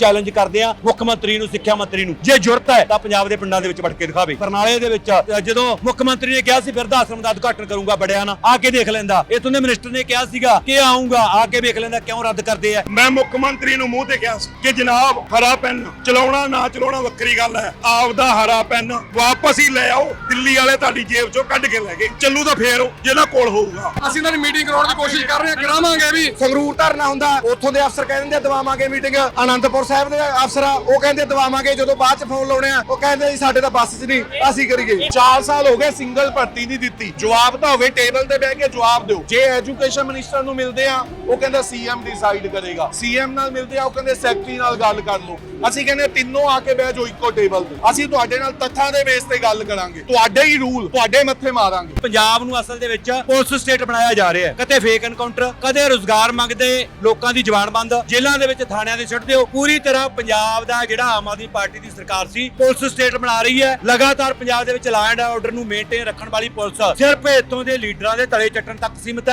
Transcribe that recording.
Challenge ਕਰਦੇ ਆ ਮੁੱਖ ਮੰਤਰੀ ਨੂੰ ਸਿੱਖਿਆ ਮੰਤਰੀ ਨੂੰ। ਜੇ ਜ਼ਰੂਰਤ ਹੈ ਤਾਂ ਪੰਜਾਬ ਦੇ ਪਿੰਡਾਂ ਦੇ ਵਿੱਚ ਵੜ ਕੇ ਦਿਖਾਵੇ। ਬਰਨਾਲੇ ਦੇ ਵਿੱਚ ਜਦੋਂ ਮੁੱਖ ਮੰਤਰੀ ਨੇ ਕਿਹਾ ਸੀ ਬਿਰਧ ਆਸ਼ਰਮ ਦਾ ਉਦਘਾਟਨ ਕਰੂੰਗਾ ਬੜਿਆ ਨਾ ਆ ਕੇ ਦੇਖ ਲੈਂਦਾ। ਇਥੋਂ ਦੇ ਮਿਨਿਸਟਰ ਨੇ ਕਿਹਾ ਸੀਗਾ ਕਿ ਆਉਂਗਾ ਆ ਕੇ ਵੇਖ ਲੈਂਦਾ ਕਿਉਂ ਰੱਦ ਕਰਦੇ ਆ। ਮੈਂ ਮੁੱਖ ਮੰਤਰੀ ਨੂੰ ਮੂੰਹ ਤੇ ਕਿਹਾ ਸੀ ਕਿ ਜਨਾਬ ਹਰਾ ਪੈਨ ਚਲਾਉਣਾ ਨਾ ਚਲਾਉਣਾ ਵੱਖਰੀ ਗੱਲ ਹੈ। ਆਪਦਾ ਹਰਾ ਪੈਨ ਵਾਪਸ ਹੀ ਲੈ ਆਓ ਦਿੱਲੀ ਵਾਲੇ ਤੁਹਾਡੀ ਜੇਬ ਚੋਂ ਕੱਢ ਕੇ ਲੈ ਗਏ। ਚੱਲੂ ਤਾਂ ਫੇਰ ਜਿਹਨਾਂ ਕੋਲ ਹੋਊਗਾ। ਅਸੀਂ ਇਹਨਾਂ ਦੀ ਮੀਟਿੰਗ ਕਰਾਉਣ ਦੀ ਕੋਸ਼ਿਸ਼ ਕਰ ਰਹੇ ਹਾਂ ਕਰਾਵਾਂਗੇ ਵੀ ਸੰਗਰੂਰ ਧਰਨਾ ਹੁੰਦਾ ਉੱਥੋਂ ਦੇ ਅਫਸਰ ਕਹਿ ਦਿੰਦੇ ਆ, ਦਵਾਵਾਂਗੇ ਮੀਟਿੰਗ ਆਨੰਦਪੁਰ ਸਾਹਿਬ ਦੇ ਅਫਸਰ ਆ ਉਹ ਕਹਿੰਦੇ ਦਵਾਵਾਂਗੇ ਜਦੋਂ ਬਾਅਦ ਚ ਫੋਨ ਲਾਉਣੇ ਆ ਉਹ ਕਹਿੰਦੇ ਜੀ ਸਾਡੇ ਤਾਂ ਬੱਸ 'ਚ ਨਹੀਂ ਅਸੀਂ ਕਰੀਏ। 4 ਸਾਲ ਹੋ ਗਏ ਸਿੰਗਲ ਭਰਤੀ ਨਹੀਂ ਦਿੱਤੀ। ਜਵਾਬ ਤਾਂ ਹੋਵੇ ਟੇਬਲ ਤੇ ਬਹਿ ਕੇ ਜਵਾਬ ਦਿਓ। ਜੇ ਐਜੂਕੇਸ਼ਨ ਮਿਨਿਸਟਰ ਨੂੰ ਮਿਲਦੇ ਆ ਉਹ ਕਹਿੰਦਾ ਸੀਐਮ ਡਿਸਾਈਡ ਕਰੇਗਾ। ਸੀਐਮ ਨਾਲ ਮਿਲਦੇ ਆ ਉਹ ਕਹਿੰਦੇ ਸੈਕਟਰੀ ਨਾਲ ਗੱਲ ਕਰ ਲਓ। ਅਸੀਂ ਕਹਿੰਦੇ ਤਿੰਨੋਂ ਆ ਕੇ ਬਹਿ ਜਾਓ ਇੱਕੋ ਟੇਬਲ ਤੇ। ਅਸੀਂ ਤੁਹਾਡੇ ਨਾਲ ਤੱਥਾਂ ਦੇ ਬੇਸ ਤੇ ਗੱਲ ਕਰਾਂਗੇ। ਤੁਹਾਡੇ ਹੀ ਰੂਲ ਤੁਹਾਡੇ ਮੱਥੇ ਮਾਰਾਂਗੇ। ਪੰਜਾਬ ਨੂੰ ਅਸਲ ਦੇ ਵਿੱਚ ਪੁਲਿਸ ਸਟੇਟ ਬਣਾਇਆ ਜਾ ਰਿਹਾ ਹੈ। ਕਦੇ ਫੇਕ ਐਨਕਾਊਂਟਰ ਕਦੇ ਰੋਜ਼ਗਾਰ ਮੰਗਦੇ ਲੋਕਾਂ ਦੀ ਜ਼ਬਾਨ ਬੰਦ। ਜੇਲ੍ਹਾਂ ਦੇ ਵਿੱਚ ਥਾਣਿਆਂ ਦੇ ਸੁੱਟਦੇ ਹੋ ਪੂਰੀ ਤਰ੍ਹਾਂ ਪੰਜਾਬ ਦਾ ਜਿਹੜਾ ਆਮ ਆਦਮੀ ਪਾਰਟੀ ਦੀ ਸਰਕਾਰ ਸੀ, ਪੁਲਿਸ ਸਟੇਟ ਬਣਾ ਰਹੀ ਹੈ। ਲਗਾਤਾਰ ਪੰਜਾਬ ਦੇ ਵਿੱਚ ਲਾਅ ਐਂਡ ਆਰਡਰ ਨੂੰ ਮੇਨਟੇਨ ਰੱਖਣ ਵਾਲੀ ਪੁਲਿਸ ਸਿਰਫ ਇੱਥੋਂ ਦੇ ਲੀਡਰਾਂ ਦੇ ਤਲੇ ਚੱਟਣ ਤੱਕ ਸੀਮਿਤ ਹੈ।